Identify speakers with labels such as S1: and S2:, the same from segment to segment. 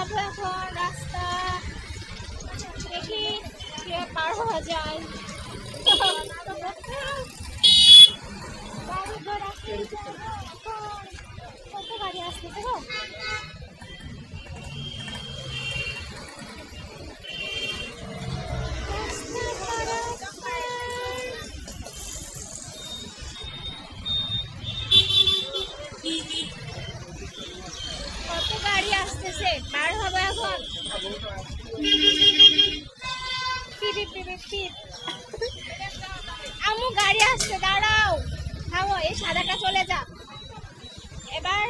S1: হব এখন রাস্তা দেখি কে পার হওয়া যায় কত গাড়ি আসতেছে গো আসতেছে পার এখন। আমু গাড়ি আসছে, দাঁড়াও। থামো, এই সাদাটা চলে যা। এবার,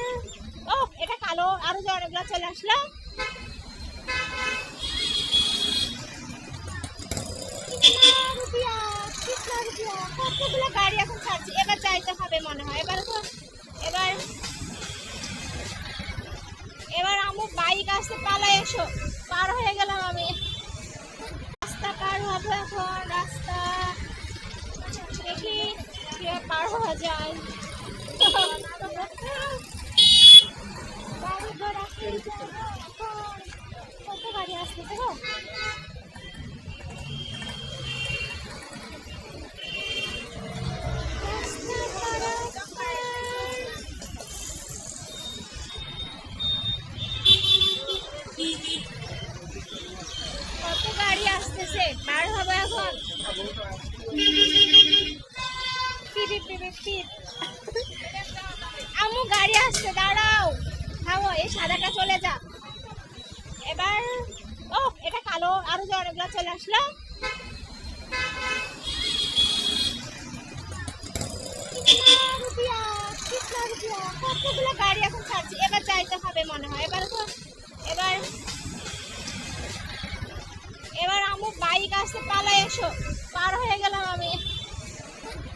S1: ও, এটা কালো, আরও যে অনেকগুলো চলে আসলো। গাড়ি এখন ছাড়ছি? এবার যাইতে হবে মনে হয়। এবার তো হব এখন রাস্তা দেখি পার হওয়া যায় কত গাড়ি আসতেছে গো আসতেছে পার হব এখন। আমু গাড়ি আসছে, দাঁড়াও। থামো, এই সাদাটা চলে যা। এবার, ও, এটা কালো, আরও যে অনেকগুলো চলে আসলো। কতগুলো গাড়ি এখন ছাড়ছি? এবার যাইতে হবে মনে হয়। এবার তো, এবার এই আসতে পালাই এসো। পার হয়ে গেলাম আমি।